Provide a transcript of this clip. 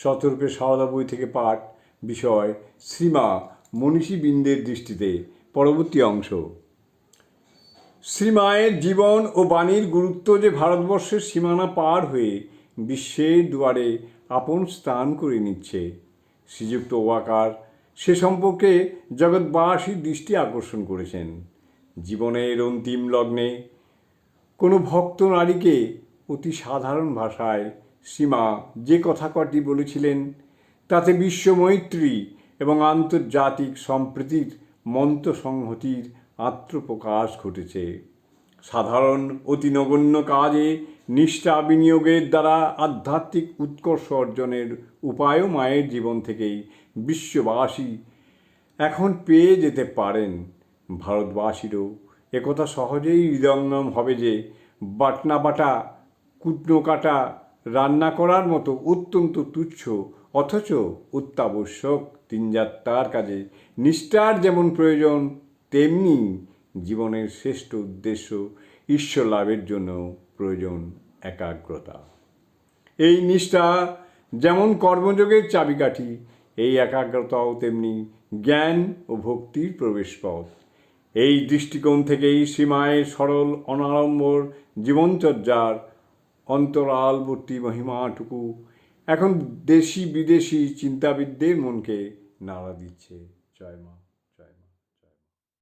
শতরূপে সারদা বই থেকে পাঠ বিষয় শ্রীমা মনীষী বৃন্দের দৃষ্টিতে পরবর্তী অংশ। শ্রীমায়ের জীবন ও বাণীর গুরুত্ব যে ভারতবর্ষের সীমানা পার হয়ে বিশ্বের দুয়ারে আপন স্থান করে নিচ্ছে, শ্রীযুক্ত ওয়াকার সে সম্পর্কে জগৎবাসীর দৃষ্টি আকর্ষণ করেছেন। জীবনের অন্তিম লগ্নে কোনো ভক্ত নারীকে অতি সাধারণ ভাষায় সীমা যে কথা কটি বলেছিলেন, তাতে বিশ্ব মৈত্রী এবং আন্তর্জাতিক সম্প্রীতির মন্ত্র সংহতির আত্মপ্রকাশ ঘটেছে। সাধারণ অতি নগণ্য কাজে নিষ্ঠা বিনিয়োগের দ্বারা আধ্যাত্মিক উৎকর্ষ অর্জনের উপায়ও মায়ের জীবন থেকেই বিশ্ববাসী এখন পেয়ে যেতে পারেন। ভারতবাসীরও একথা সহজেই হৃদয়ঙ্গম হবে যে, বাটনা বাটা, কুটনো কাটা রান্না করার মতো অত্যন্ত তুচ্ছ, অথচ অত্যাবশ্যক দিনযাত্রার কাজে নিষ্ঠার যেমন প্রয়োজন, তেমনি জীবনের শ্রেষ্ঠ উদ্দেশ্য ঈশ্বর লাভের জন্য প্রয়োজন একাগ্রতা। এই নিষ্ঠা যেমন কর্মযোগের চাবিকাঠি, এই একাগ্রতাও তেমনি জ্ঞান ও ভক্তির প্রবেশপথ। এই দৃষ্টিকোণ থেকেই সীমায় সরল, অনাড়ম্বর জীবনচর্যার অন্তরালবর্তী মহিমাটুকু এখন দেশি বিদেশি চিন্তাবিদদের মনকে নাড়া দিচ্ছে জয় মা।